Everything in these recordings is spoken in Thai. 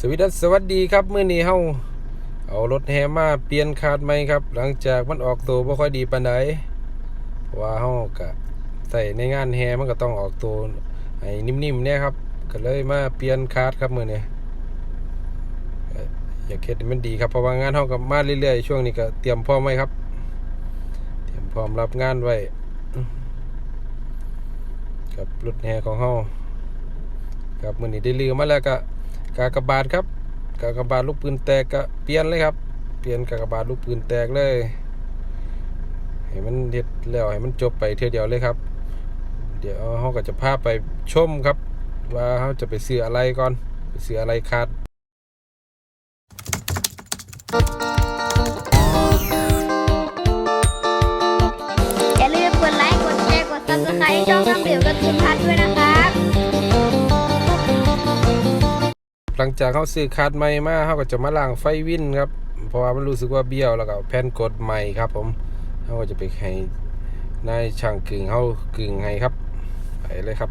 สวัสดีสวัสดีครับมื้อนี้เฮาเอารถแฮมาเปลี่ยนคาดใหมครับ หลังจากมันออกตัวบ่ค่อยดีปานใดว่าเฮาก็ใส่ในงานแฮมันก็ต้องออกตัวให้นิ่มๆเนี่ยครับ ก็เลยมาเปลี่ยนคาดครับมื้อนี้อยากเฮ็ดมันดีครับเพราะว่างานเฮาก็มาเรื่อยๆช่วงนี้ก็เตรียมพร้อมไว้ครับ เตรียมพร้อมรับงานไว้กับรถแฮของเฮาครับมื้อนี้ได้ลือมาแล้วก็ กากบาทครับ กากบาทลูกปืนแตกก็เปลี่ยนเลยครับ เปลี่ยนกากบาทลูกปืนแตกเลยให้มันเฮ็ดแล้วให้มันจบไปเท่ยวเดียวเลยครับ เดี๋ยวเขาก็จะพาไปชมครับ ว่าเขาจะไปซื้ออะไรก่อนไปซื้ออะไรขาดอย่าลืมกดไลค์กดแชร์กดซับสไครต์ช่องน้ำเดี่ยวกับทีมพัดด้วยนะครั หลังจากเขาซื้อคาดใหม่มาเขาก็จะมาล้างไฟวินครับ เพราะว่ามันรู้สึกว่าเบี้ยวแล้วก็แผ่นกดใหม่ครับ ผมเขาก็จะไปให้นายช่างกึ่งเขากึ่งให้ครับไปเลยครับ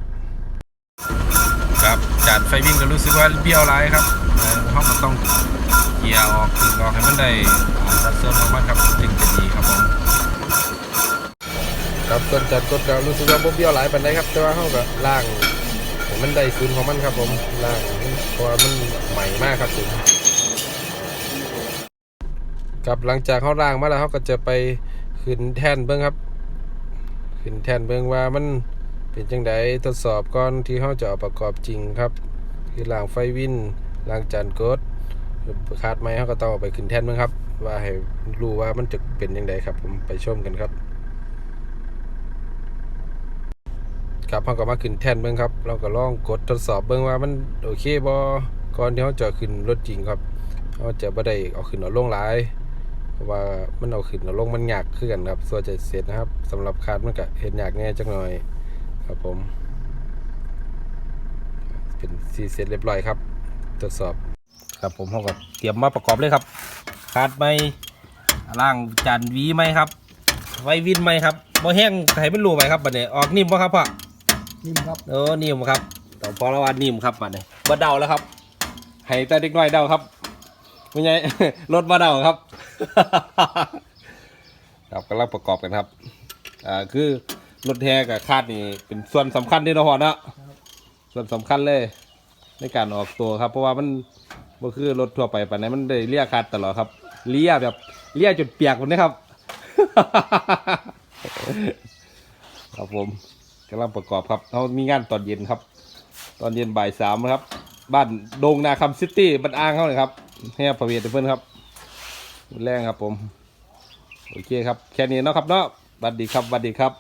ครับจานไฟวินก็รู้สึกว่าเบี้ยวหลายครับเอ่อเขาก็ต้องเกียร์ออกกึ่งออกให้มันได้สัดส่วนของมันครับถึงจะดีครับผมครับส่วนจัดกดก็รู้สึกว่าบ่เบี้ยวหลายปานใดครับ แต่ว่าเขาก็ล่างให้ มันได้ศูนของมันครับผมล่างเพราะมันใหม่มากครับผมครับหลังจากเขาล่างมาแล้วเขาก็จะไปขึ้นแท่นเบิ้งครับ ขึ้นแท่นเบิ้งว่ามันเป็นจังไดทดสอบก่อนที่เขาจะเอาประกอบจริงครับคือล่างไฟวินล่างจานกดคาดไม้เขาก็ต้องเอาไปขึ้นแท่นมั้งครับ ว่าให้รู้ว่ามันจะเป็นยังไงครับ ผมไปชมกันครับ ครับเขาก็มาขึ้นแท่นเบิ้งครับ เราก็ลองกดทดสอบเบิ้งว่ามันโอเคบอก่อนที่เขาจะขึ้นรถจริงครับเขาจะไม่ได้เอาขึ้นเอาลงหลายเพราะว่ามันเอาขึ้นเอาลงมันยากขึ้นกันครับส่วนจะเสร็จนะครับสำหรับคาดมันก็เห็นยากแน่จักหน่อยครับผม เป็นซีเสร็จเรียบร้อยครับทดสอบครับผมเขาก็เตรียมมาประกอบเลยครับคาดไหมล่างจานวีไหมครับ ไว้วินไหมครับบ่แห้งให้มันรูไหมครับบัดนี้ออกนิ่มป่ะครับพ่อ นิ่มครับเออนิ่มครับแต่พอละวันนิ่มครับบัดนี้บ่เดาแล้วครับให้แต่เด็กน้อยเดาครับไม่ใช่รถบ่เดาครับ ครับกำลังประกอบกันครับอ่าคือรถแฮกับคาดนี่เป็นส่วนสำคัญที่เราหอเนาะส่วนสำคัญเลย ในการออกตัวครับ เพราะว่ามันบ่คือรถทั่วไปปานนั้นมันได้เลียคาดตลอดครับ เลียแบบเลียจนเปียกหมดนะครับ ครับผม กำลังประกอบครับเขามีงานตอนเย็นครับ ตอนเย็นบ่ายสามครับ บ้านโดงนาคำซิตี้บ้านอ่างเขาเลยครับให้พระเวทเพื่อนครับแรงครับผม โอเคครับ แค่นี้เนาะครับเนาะบัดดีครับบัดดีครับ